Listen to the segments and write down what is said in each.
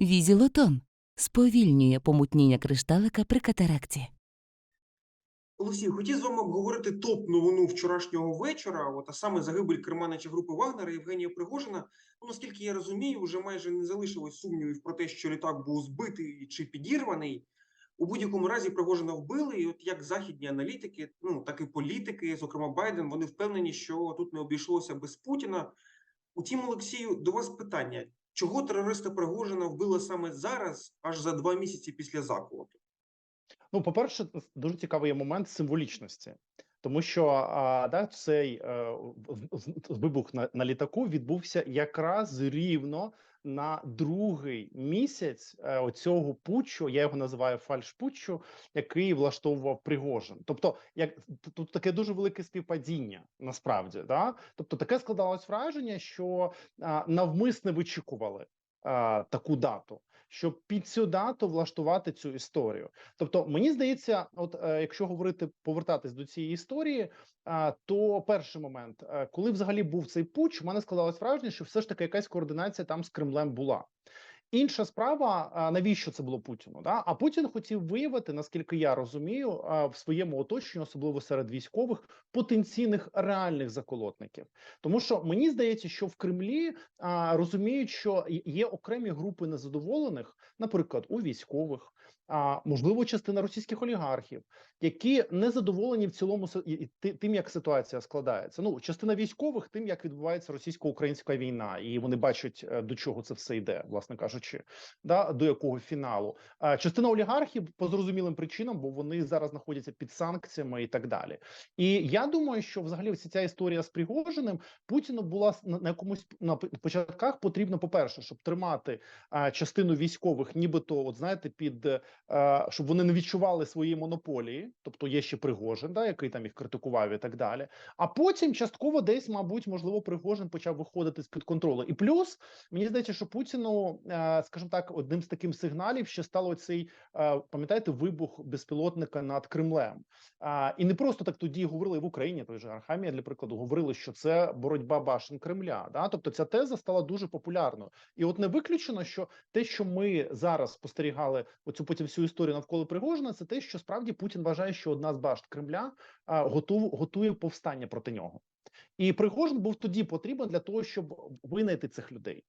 Візілотон сповільнює помутніння кришталика при катаракті. Олексій, хотів з вами обговорити топ-новину вчорашнього вечора, от, а саме загибель керманича групи Вагнера Євгенія Пригожина. Ну, наскільки я розумію, вже майже не залишилось сумнівів про те, що літак був збитий чи підірваний. У будь-якому разі Пригожина вбили, і от як західні аналітики, ну так і політики, зокрема Байден, вони впевнені, що тут не обійшлося без Путіна. Утім, Олексію, до вас питання: чого терориста Пригожина вбили саме зараз, аж за два місяці після заколоту? Ну, по-перше, дуже цікавий момент символічності, тому що а, да, цей е, в- в- вибух на, на літаку відбувся якраз рівно на другий місяць е, оцього путчу, я його називаю фальшпутчу, який влаштовував Пригожин. Тобто, як тут таке дуже велике співпадіння, насправді, да? тобто таке складалось враження, що навмисне вичікували таку дату, щоб під цю дату влаштувати цю історію. Тобто, мені здається, от е, якщо говорити повертатись до цієї історії, то перший момент, е, коли взагалі був цей путч, у мене складалось враження, що все ж таки якась координація там з Кремлем була. Інша справа, навіщо це було Путіну? Да? А Путін хотів виявити, наскільки я розумію, в своєму оточенні, особливо серед військових, потенційних реальних заколотників. Тому що мені здається, що в Кремлі розуміють, що є- окремі групи незадоволених, наприклад, у військових, а можливо, частина російських олігархів, які не задоволені в цілому тим, як ситуація складається. Ну, частина військових, тим, як відбувається російсько-українська війна, і вони бачать е, до чого це все йде, власне кажучи, да до якого фіналу. Частина олігархів по зрозумілим причинам, бо вони зараз знаходяться під санкціями і так далі. І я думаю, що взагалі вся ця історія з Пригожиним Путіну була на, якомусь на початках потрібно, по-перше, щоб тримати частину військових, нібито, от знаєте, під щоб вони не відчували свої монополії, тобто є ще Пригожин, да, який там їх критикував і так далі. А потім частково десь, мабуть, можливо, Пригожин почав виходити з під контролю. І плюс мені здається, що Путіну, е, скажімо так, одним з таких сигналів ще стало цей, е, пам'ятаєте, вибух безпілотника над Кремлем. І не просто так тоді говорили в Україні, той же Архамія, для прикладу, говорили, що це боротьба башен Кремля. Да? Тобто ця теза стала дуже популярною. І от не виключено, що те, що ми зараз спостерігали, оцю потім всю історію навколо Пригожина, це те, що справді Путін вважає, що одна з башт Кремля а, готув, готує повстання проти нього. І Пригожин був тоді потрібен для того, щоб винайти цих людей.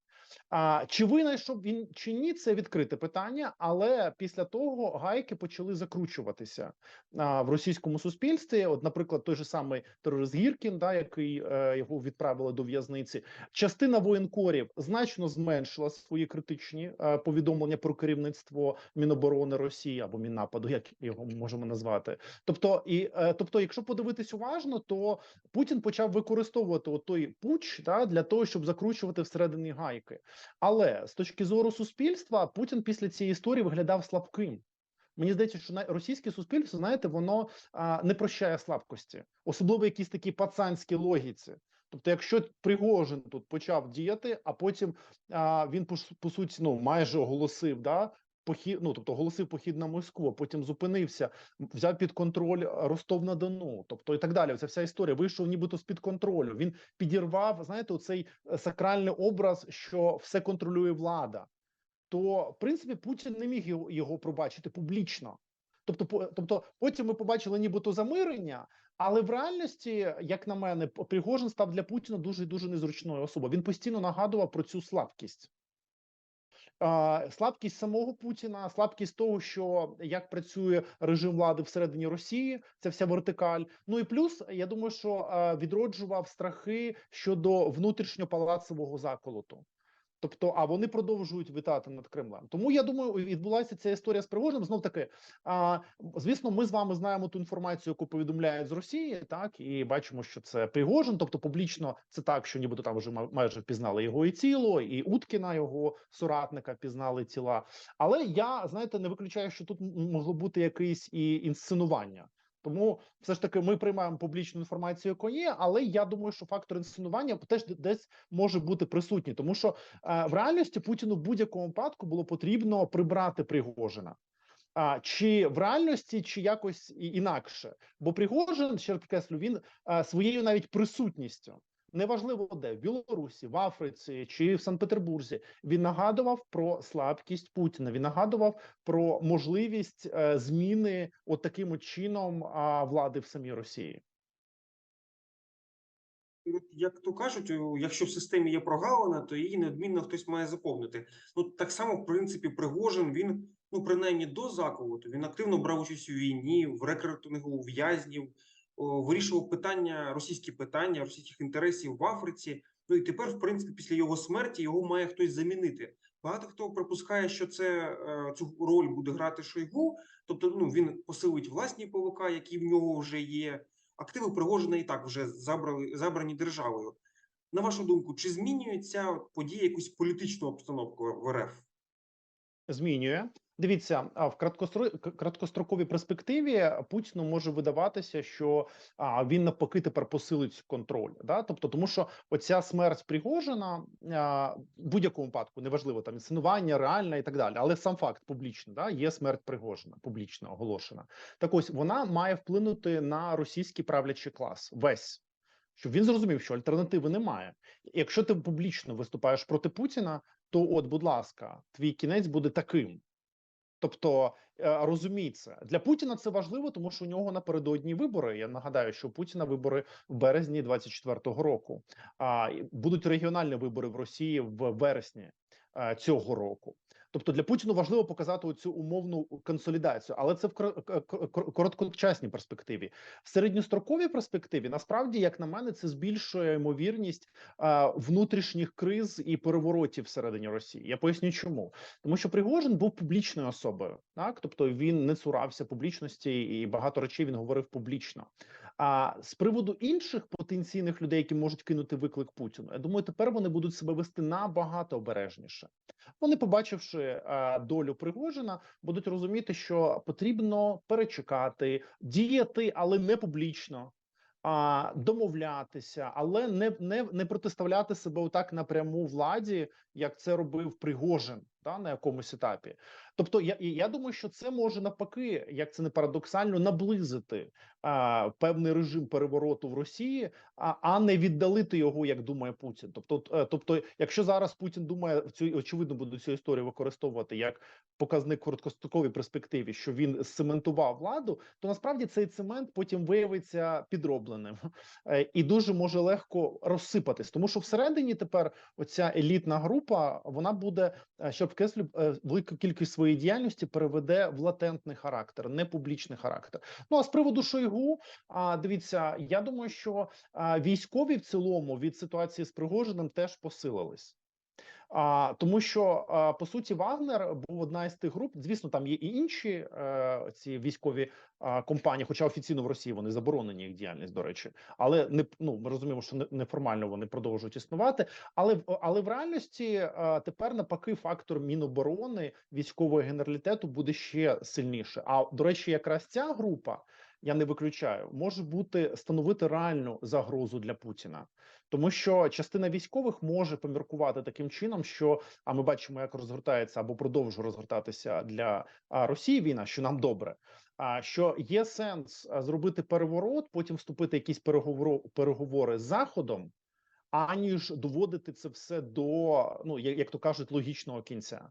А чи винайшов він чи ні, це відкрите питання. Але після того гайки почали закручуватися а, в російському суспільстві. От, наприклад, той же самий терорист Гіркін, да, який е, його відправили до в'язниці. Частина воєнкорів значно зменшила свої критичні е, повідомлення про керівництво Міноборони Росії або Міннападу, як його можемо назвати. Тобто, і е, тобто, якщо подивитись уважно, то Путін почав використовувати той пуч да, для того, щоб закручувати всередині гайки. Але з точки зору суспільства, Путін після цієї історії виглядав слабким. Мені здається, що російське суспільство, знаєте, воно а, не прощає слабкості, особливо якісь такі пацанські логіці. Тобто, якщо Пригожин тут почав діяти, а потім а, він по, по суті ну майже оголосив, да. Похід, ну тобто оголосив похід на Москву, потім зупинився, взяв під контроль Ростов на Дону, тобто і так далі. Ця вся історія вийшов нібито з під контролю. Він підірвав, знаєте, оцей е, сакральний образ, що все контролює влада. То в принципі Путін не міг його, його пробачити публічно. Тобто, по- тобто, потім ми побачили нібито замирення, але в реальності, як на мене, Пригожин став для Путіна дуже дуже незручною особою. Він постійно нагадував про цю слабкість. Слабкість самого Путіна, слабкість того, що як працює режим влади всередині Росії, це вся вертикаль. Ну і плюс, я думаю, що відроджував страхи щодо внутрішньопалацового заколоту. Тобто, а вони продовжують витати над Кремлем. Тому я думаю, відбулася ця історія з Пригожиним. Знов таки, а, звісно, ми з вами знаємо ту інформацію, яку повідомляють з Росії, так і бачимо, що це Пригожин. Тобто, публічно це так, що нібито там вже ма- майже впізнали його і тіло, і Уткіна, його соратника, пізнали тіла. Але я знаєте, не виключаю, що тут могло бути якесь і інсценування. Тому все ж таки ми приймаємо публічну інформацію, яку є, але я думаю, що фактор інсценування теж десь може бути присутній, тому що е, в реальності Путіну в будь-якому випадку було потрібно прибрати Пригожина. А чи в реальності, чи якось інакше? Бо Пригожин, ще підкреслю, він а, своєю навіть присутністю неважливо де в Білорусі, в Африці чи в Санкт-Петербурзі, він нагадував про слабкість Путіна. Він нагадував про можливість е, зміни от таким от чином влади в самій Росії. Як то кажуть, якщо в системі є прогалина, то її неодмінно хтось має заповнити. Ну так само, в принципі, Пригожин він, ну принаймні до заколоту, він активно брав участь у війні, в рекрутингу в'язнів, вирішував питання, російські питання, російських інтересів в Африці. Ну і тепер, в принципі, після його смерті його має хтось замінити. Багато хто припускає, що це е, цю роль буде грати Шойгу, тобто ну він посилить власні ПВК, які в нього вже є. Активи Пригожина і так вже забрали забрані державою. На вашу думку, чи змінює ця подія якусь політичну обстановку в РФ? змінює. Дивіться, а в краткостро... краткостроковій перспективі Путіну може видаватися, що він навпаки тепер посилить контроль. Да? Тобто, тому що оця смерть Пригожина в будь-якому випадку, неважливо там інсценування, реальна і так далі, але сам факт публічно, да, є смерть Пригожина, публічно оголошена. Так ось вона має вплинути на російський правлячий клас весь. Щоб він зрозумів, що альтернативи немає. Якщо ти публічно виступаєш проти Путіна, то от, будь ласка, твій кінець буде таким. Тобто розуміється розумій це для Путіна це важливо, тому що у нього напередодні вибори. Я нагадаю, що у Путіна вибори в березні 24-го року. А будуть регіональні вибори в Росії в вересні е, цього року. Тобто для Путіна важливо показати цю умовну консолідацію, але це в короткочасній перспективі. В середньостроковій перспективі, насправді, як на мене, це збільшує ймовірність внутрішніх криз і переворотів всередині Росії. Я поясню, чому тому, що Пригожин був публічною особою, так тобто він не цурався публічності, і багато речей він говорив публічно. А з приводу інших потенційних людей, які можуть кинути виклик Путіну, я думаю, тепер вони будуть себе вести набагато обережніше. Вони, побачивши е, долю Пригожина, будуть розуміти, що потрібно перечекати, діяти, але не публічно. А домовлятися, але не, не, не протиставляти себе отак напряму владі, як це робив Пригожин да, на якомусь етапі. Тобто, я, я думаю, що це може навпаки, як це не парадоксально, наблизити а, певний режим перевороту в Росії, а, а не віддалити його, як думає Путін. Тобто, е, тобто, якщо зараз Путін думає цю очевидно буде цю історію використовувати як показник в короткостроковій перспективі, що він цементував владу, то насправді цей цемент потім виявиться підробленим Е, і дуже може легко розсипатись, тому що всередині тепер оця елітна група вона буде е, що вкреслю е, велику кількість своєї діяльності переведе в латентний характер, не публічний характер. Ну а з приводу Шойгу, а дивіться, я думаю, що військові в цілому від ситуації з Пригожиним теж посилились. А тому, що а, по суті Вагнер був одна із тих груп. Звісно, там є і інші е, ці військові а, компанії, хоча офіційно в Росії вони заборонені їх діяльність, до речі, але не ну ми розуміємо, що не- неформально вони продовжують існувати. Але але в реальності а, тепер навпаки фактор міноборони військового генералітету буде ще сильніше. А до речі, якраз ця група. Я не виключаю, може бути становити реальну загрозу для Путіна, тому що частина військових може поміркувати таким чином, що а ми бачимо, як розгортається або продовжує розгортатися для Росії війна, що нам добре. А що є сенс зробити переворот, потім вступити в якісь переговори, переговори з заходом, аніж доводити це все до ну як то кажуть, логічного кінця.